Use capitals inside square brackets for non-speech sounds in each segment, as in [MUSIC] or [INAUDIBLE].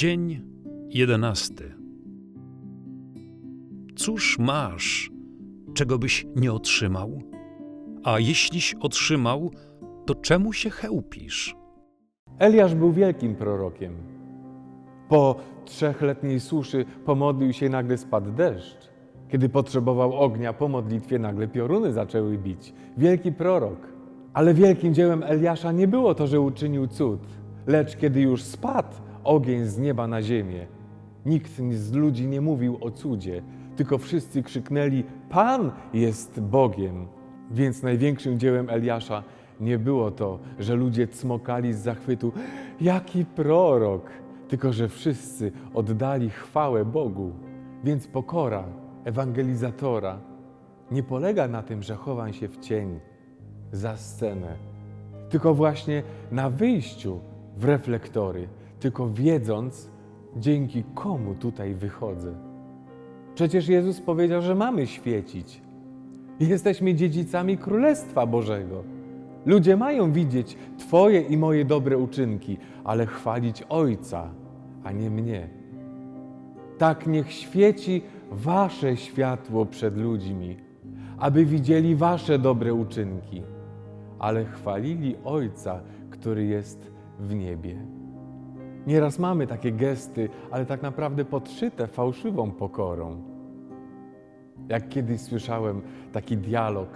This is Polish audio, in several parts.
Dzień jedenasty. Cóż masz, czego byś nie otrzymał? A jeśliś otrzymał, to czemu się chełpisz? Eliasz był wielkim prorokiem. Po trzechletniej suszy pomodlił się i nagle spadł deszcz. Kiedy potrzebował ognia po modlitwie, nagle pioruny zaczęły bić. Wielki prorok. Ale wielkim dziełem Eliasza nie było to, że uczynił cud, lecz kiedy już spadł ogień z nieba na ziemię. Nikt z ludzi nie mówił o cudzie, tylko wszyscy krzyknęli: Pan jest Bogiem. Więc największym dziełem Eliasza nie było to, że ludzie cmokali z zachwytu: Jaki prorok! Tylko, że wszyscy oddali chwałę Bogu. Więc pokora ewangelizatora nie polega na tym, że chowam się w cień za scenę, tylko właśnie na wyjściu w reflektory, tylko wiedząc, dzięki komu tutaj wychodzę. Przecież Jezus powiedział, że mamy świecić. Jesteśmy dziedzicami Królestwa Bożego. Ludzie mają widzieć Twoje i moje dobre uczynki, ale chwalić Ojca, a nie mnie. Tak niech świeci Wasze światło przed ludźmi, aby widzieli Wasze dobre uczynki, ale chwalili Ojca, który jest w niebie. Nieraz mamy takie gesty, ale tak naprawdę podszyte fałszywą pokorą. Jak kiedyś słyszałem taki dialog,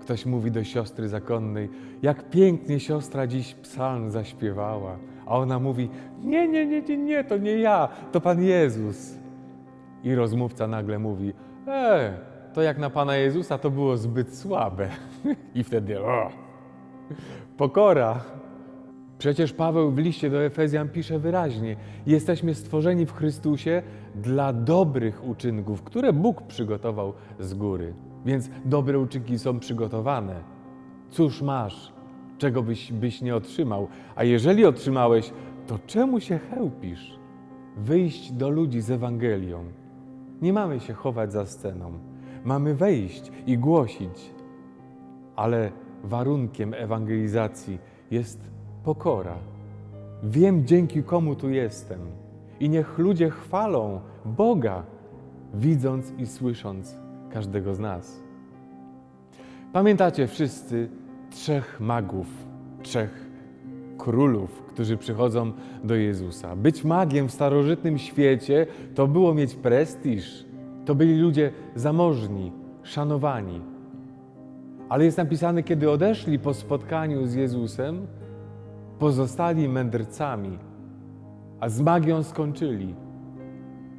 ktoś mówi do siostry zakonnej, jak pięknie siostra dziś psalm zaśpiewała, a ona mówi, nie, nie, nie, nie, nie, to nie ja, to Pan Jezus. I rozmówca nagle mówi, e, to jak na Pana Jezusa to było zbyt słabe. [LAUGHS] I wtedy, o, pokora. Przecież Paweł w liście do Efezjan pisze wyraźnie: Jesteśmy stworzeni w Chrystusie dla dobrych uczynków, które Bóg przygotował z góry. Więc dobre uczynki są przygotowane. Cóż masz, czego byś, byś nie otrzymał? A jeżeli otrzymałeś, to czemu się chełpisz? Wyjść do ludzi z Ewangelią. Nie mamy się chować za sceną. Mamy wejść i głosić. Ale warunkiem ewangelizacji jest pokora. Wiem, dzięki komu tu jestem. I niech ludzie chwalą Boga, widząc i słysząc każdego z nas. Pamiętacie wszyscy trzech magów, trzech królów, którzy przychodzą do Jezusa. Być magiem w starożytnym świecie to było mieć prestiż. To byli ludzie zamożni, szanowani. Ale jest napisane, kiedy odeszli po spotkaniu z Jezusem, pozostali mędrcami, a z magią skończyli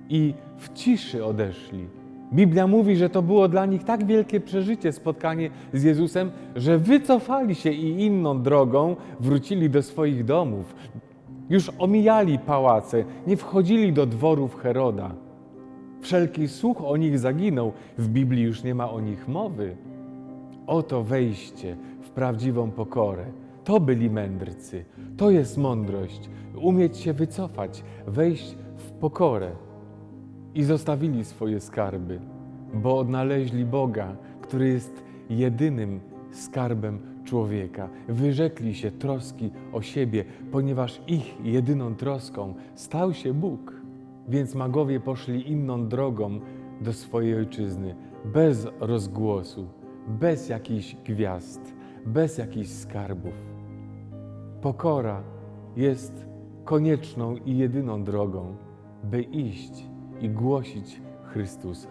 i w ciszy odeszli. Biblia mówi, że to było dla nich tak wielkie przeżycie, spotkanie z Jezusem, że wycofali się i inną drogą wrócili do swoich domów. Już omijali pałace, nie wchodzili do dworów Heroda. Wszelki słuch o nich zaginął, w Biblii już nie ma o nich mowy. Oto wejście w prawdziwą pokorę. To byli mędrcy. To jest mądrość. Umieć się wycofać, wejść w pokorę. I zostawili swoje skarby, bo odnaleźli Boga, który jest jedynym skarbem człowieka. Wyrzekli się troski o siebie, ponieważ ich jedyną troską stał się Bóg. Więc magowie poszli inną drogą do swojej ojczyzny, bez rozgłosu, bez jakichś gwiazd, bez jakichś skarbów. Pokora jest konieczną i jedyną drogą, by iść i głosić Chrystusa.